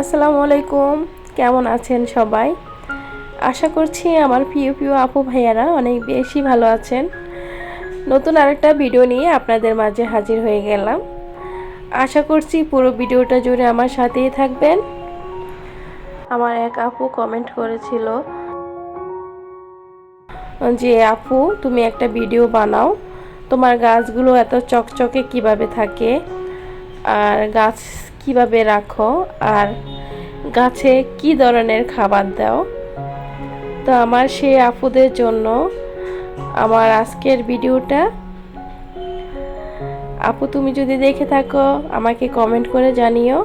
আসসালামু আলাইকুম। কেমন আছেন সবাই? আশা করছি আমার প্রিয় প্রিয় আপু ভাইয়ারা অনেক বেশি ভালো আছেন। নতুন আরেকটা ভিডিও নিয়ে আপনাদের মাঝে হাজির হয়ে গেলাম। আশা করছি পুরো ভিডিওটা জুড়ে আমার সাথেই থাকবেন। আমার এক আপু কমেন্ট করেছিল যে, আপু, তুমি একটা ভিডিও বানাও। তোমার গাছগুলো এত চকচকে কীভাবে থাকে? আর গাছ কীভাবে রাখো? আর গাছে কি ধরনের খাবার দাও? তো আমার সেই আপুদের জন্য আমার আজকের ভিডিওটা। আপু, তুমি যদি দেখে থাকো, আমাকে কমেন্ট করে জানিও।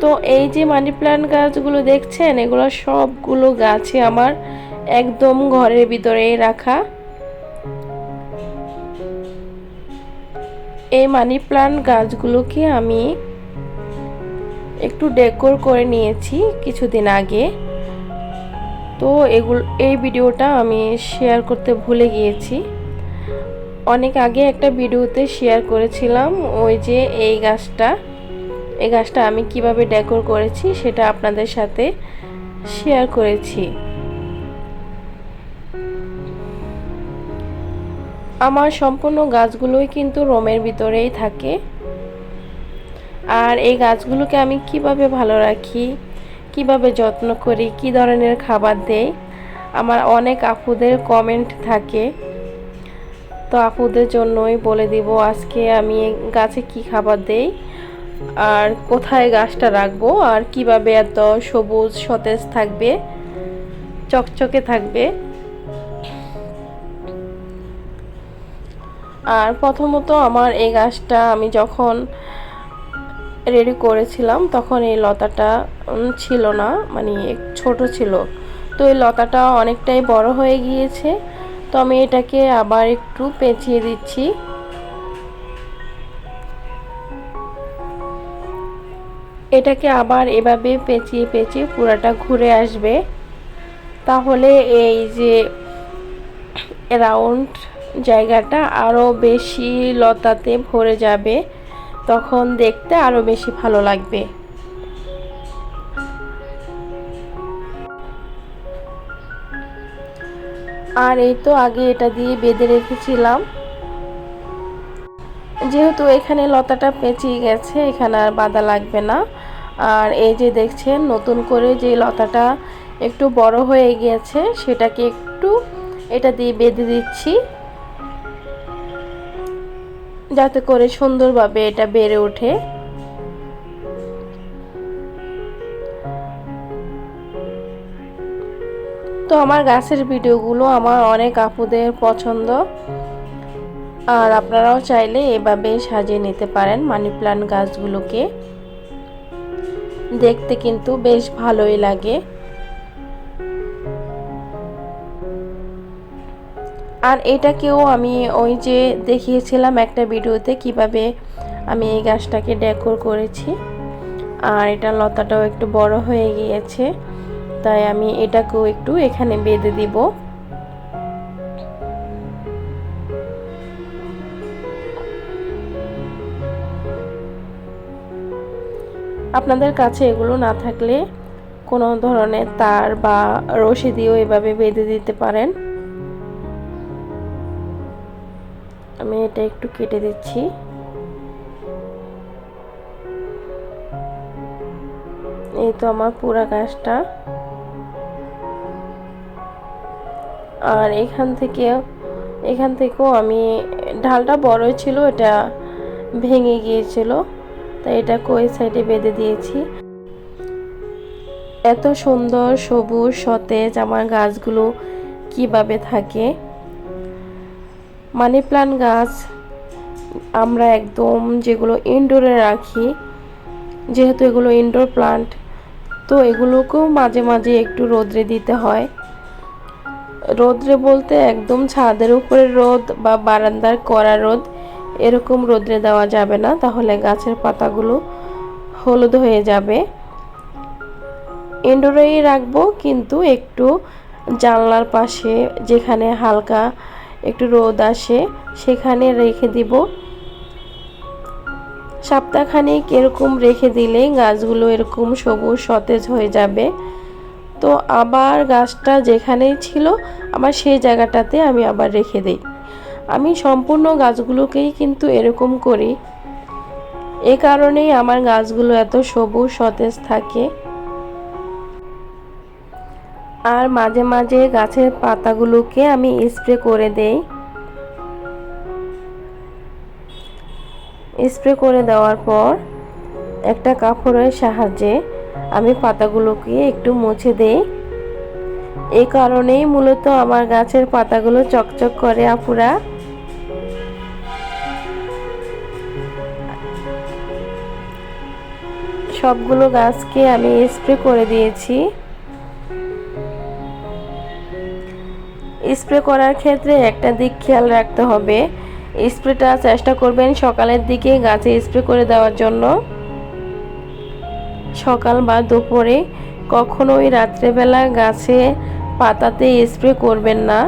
তো এই যে মানি প্ল্যান্ট গাছগুলো দেখছেন, এগুলো সবগুলো গাছে আমার একদম ঘরের ভিতরেই রাখা। এই মানি প্লান্ট গাছগুলোকে আমি একটু ডেকোর করে নিয়েছি কিছুদিন আগে। তো এগুলো, এই ভিডিওটা আমি শেয়ার করতে ভুলে গিয়েছি। অনেক আগে একটা ভিডিওতে শেয়ার করেছিলাম ওই যে এই গাছটা। এই গাছটা আমি কীভাবে ডেকোর করেছি সেটা আপনাদের সাথে শেয়ার করেছি। আমার সম্পূর্ণ গাছগুলোই কিন্তু রোমের ভিতরেই থাকে। আর এই গাছগুলোকে আমি কীভাবে ভালো রাখি, কীভাবে যত্ন করি, কি ধরনের খাবার দেই, আমার অনেক আপুদের কমেন্ট থাকে। তো আপুদের জন্যই বলে দিব আজকে আমি গাছে কি খাবার দেই, আর কোথায় গাছটা রাখব, আর কীভাবে এত সবুজ, সতেজ থাকবে, চকচকে থাকবে। আর প্রথমত আমার এই গাছটা আমি যখন রেডি করেছিলাম, তখন এই লতাটা ছিল না মানে ছোট ছিল। তো এই লতাটা অনেকটাই বড় হয়ে গিয়েছে। তো আমি এটাকে আবার একটু পেঁচিয়ে দিচ্ছি। এটাকে আবার এভাবে পেঁচিয়ে পেঁচিয়ে পুরাটা ঘুরে আসবে। তাহলে এই যে রাউন্ড জায়গাটা আরও বেশি লতাতে ভরে যাবে, তখন দেখতে আরও বেশি ভালো লাগবে। আর এই তো আগে এটা দিয়ে বেঁধে রেখেছিলাম। যেহেতু এখানে লতাটা পেঁচিয়ে গেছে, এখানে আর বাধা লাগবে না। আর এই যে দেখছেন, নতুন করে যে লতাটা একটু বড় হয়ে গিয়েছে, সেটাকে একটু এটা দিয়ে বেঁধে দিচ্ছি। যাতে করে সুন্দরভাবে এটা বেড়ে ওঠে। তো আমার গাছের ভিডিওগুলো আমার অনেক আপুদের পছন্দ। আর আপনারাও চাইলে এভাবে সাজিয়ে নিতে পারেন মানি প্লান্ট গাছগুলোকে। দেখতে কিন্তু বেশ ভালোই লাগে। আর এটাকেও আমি ওই যে দেখিয়েছিলাম একটা ভিডিওতে কীভাবে আমি এই গাছটাকে ডেকোর করেছি। আর এটা লতাটাও একটু বড় হয়ে গিয়েছে, তাই আমি এটাকেও একটু এখানে বেঁধে দিব। আপনাদের কাছে এগুলো না থাকলে কোনো ধরনের তার বা রশি দিয়েও এভাবে বেঁধে দিতে পারেন। আমি এটা একটু কেটে দিচ্ছি। এই তো আমার পুরা গাছটা। আর এখান থেকে এখান থেকেও আমি, ঢালটা বড়ই ছিল, এটা ভেঙে গিয়েছিল, তাই এটা কই সাইডে বেঁধে দিয়েছি। এত সুন্দর সবুজ সতেজ আমার গাছগুলো কীভাবে থাকে? মানি প্লান্ট গাছ আমরা একদম যেগুলো ইনডোরে রাখি, যেহেতু এগুলো ইনডোর প্লান্ট তো এগুলোকেও মাঝে মাঝে একটু রোদ্রে দিতে হয়। রোদ্রে বলতে একদম ছাদের উপরে রোদ বা বারান্দার কড়া রোদ এরকম রোদ্রে দেওয়া যাবে না, তাহলে গাছের পাতাগুলো হলুদ হয়ে যাবে। ইনডোরেই রাখব, কিন্তু একটু জানলার পাশে যেখানে হালকা একটু রোদ আসে, সেখানে রেখে দিব। সপ্তাহখানেক এরকম রেখে দিলে গাছগুলো এরকম সবুজ, সতেজ হয়ে যাবে। তো আবার গাছটা যেখানেই ছিল আবার সেই জায়গাটাতে আমি আবার রেখে দিই। আমি সম্পূর্ণ গাছগুলোকেই কিন্তু এরকম করি। এ কারণেই আমার গাছগুলো এত সবুজ, সতেজ থাকে। আর মাঝে মাঝে গাছের পাতাগুলোকে আমি স্প্রে করে দেই। স্প্রে করে দেওয়ার পর একটা কাপড়ের সাহায্যে আমি পাতাগুলোকে একটু মুছে দেই। এই কারণেই মূলত আমার গাছের পাতাগুলো চকচক করে, আপুরা। সবগুলো গাছকে আমি স্প্রে করে দিয়েছি। স্প্রে করার ক্ষেত্রে একটা দিক খেয়াল রাখতে হবে। স্প্রেটা চেষ্টা করবেন সকালের দিকে গাছে স্প্রে করে দেওয়ার জন্য। সকাল বা দুপুরে কখনোই রাত্রেবেলা গাছে পাতাতে স্প্রে করবেন না।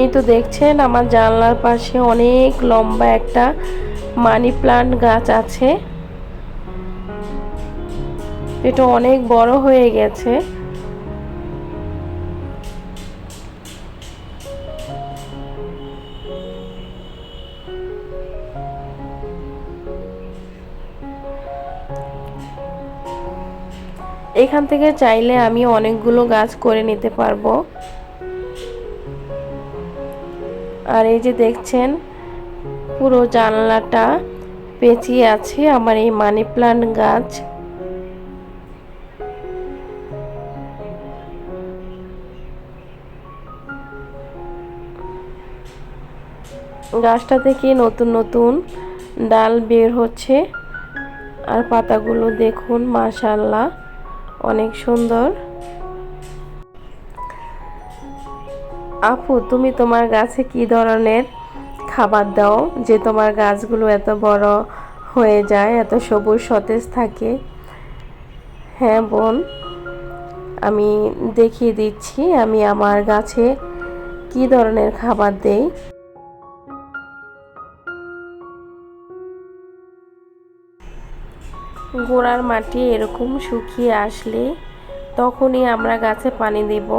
এই তো দেখছেন, আমার জানলার পাশে অনেক লম্বা একটা মানি প্লান্ট গাছ আছে। এটা অনেক বড় হয়ে গেছে। এখান থেকে চাইলে আমি অনেকগুলো গাছ করে নিতে পারব। আর এই যে দেখছেন, পুরো জানলাটা পেঁচিয়ে আছে আমার এই মানি প্লান্ট গাছ। গাছটা থেকে নতুন নতুন ডাল বের হচ্ছে। আর পাতাগুলো দেখুন মাশাল্লাহ অনেক সুন্দর। আপু, তুমি তোমার গাছে কি ধরনের খাবার দাও যে তোমার গাছগুলো এত বড় হয়ে যায়, এত সবুজ সতেজ থাকে? হ্যাঁ বোন, আমি দেখিয়ে দিচ্ছি আমি আমার গাছে কি ধরনের খাবার দেই। গোড়ার মাটি এরকম শুকিয়ে আসলে তখনই আমরা গাছে পানি দেব।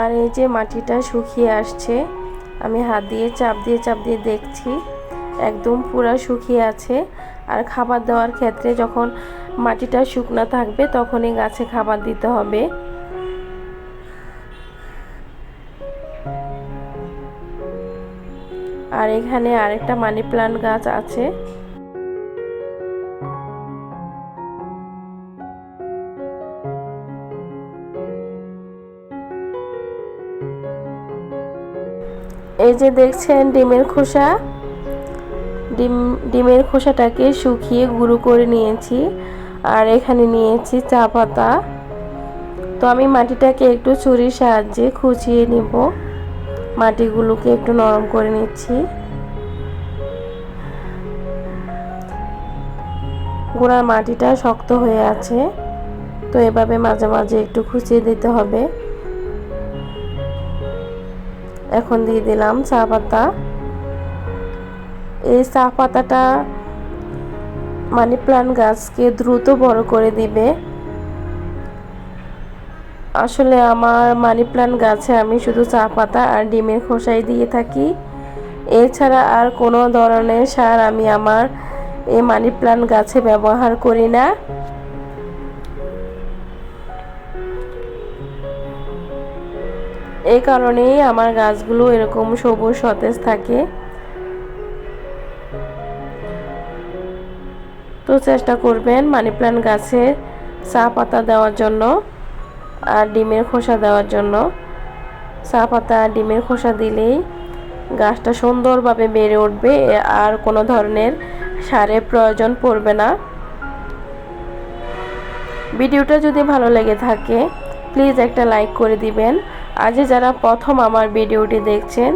আর এই যে মাটিটা শুকিয়ে আসছে, আমি হাত দিয়ে চাপ দিয়ে চাপ দিয়ে দেখছি, একদম পুরা শুকিয়ে আছে। আর খাবার দেওয়ার ক্ষেত্রে যখন মাটিটা শুকনা থাকবে, তখনই গাছে খাবার দিতে হবে। আর এখানে আরেকটা মানি প্লান্ট গাছ আছে। এই যে দেখছেন ডিমের খোসা। ডিম, ডিমের খোসাটাকে শুকিয়ে গুঁড়ো করে নিয়েছি। আর এখানে নিয়েছি চা পাতা। তো আমি মাটিটাকে একটু ছুরির সাহায্যে খুঁচিয়ে নিব। মাটিগুলোকে একটু নরম করে নিচ্ছি। গোড়ার মাটিটা শক্ত হয়ে আছে, তো এভাবে মাঝে মাঝে একটু খুঁচিয়ে দিতে হবে। এখন দিয়ে দিলাম চা পাতা। এই চা পাতাটা মানি প্লান্ট গাছকে দ্রুত বড় করে দিবে। আসলে আমার মানি প্লান্ট গাছে আমি শুধু চা পাতা আর ডিমের খোসাই দিয়ে থাকি। এছাড়া আর কোনো ধরনের সার আমি আমার এই মানি প্লান্ট গাছে ব্যবহার করি না। এই কারণেই আমার গাছগুলো এরকম সবুজ, সতেজ থাকে। তো চেষ্টা করবেন মানি প্ল্যান্ট গাছে চা পাতা দেওয়ার জন্য। আর ডিমের খোসা দেওয়ার জন্য। চা পাতা আর ডিমের খোসা দিলেই গাছটা সুন্দরভাবে বেড়ে উঠবে, আর কোনো ধরনের সারের প্রয়োজন পড়বে না। ভিডিওটা যদি ভালো লেগে থাকে, প্লিজ একটা লাইক করে দিবেন। আজ যারা প্রথম আমার ভিডিওটি দেখছেন,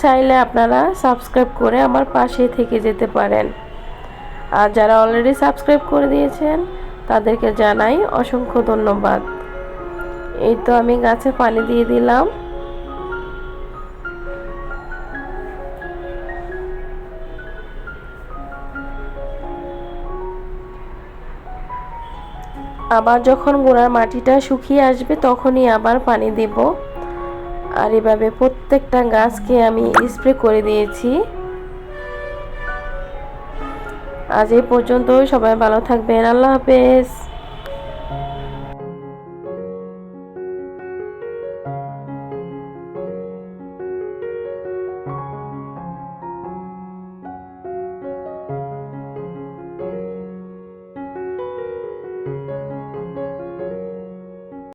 চাইলে আপনারা সাবস্ক্রাইব করে আমার পাশে থেকে যেতে পারেন। আর যারা অলরেডি সাবস্ক্রাইব করে দিয়েছেন, তাদেরকে জানাই অসংখ্য ধন্যবাদ। এই তো আমি গাছে পানি দিয়ে দিলাম। আবার যখন গোড়ার মাটিটা শুকিয়ে আসবে, তখনই আবার পানি দেব। আর এভাবে প্রত্যেকটা গাছকে আমি স্প্রে করে দিয়েছি। আজ এই পর্যন্ত সবাই ভালো থাকবেন, আল্লাহ হাফেজ।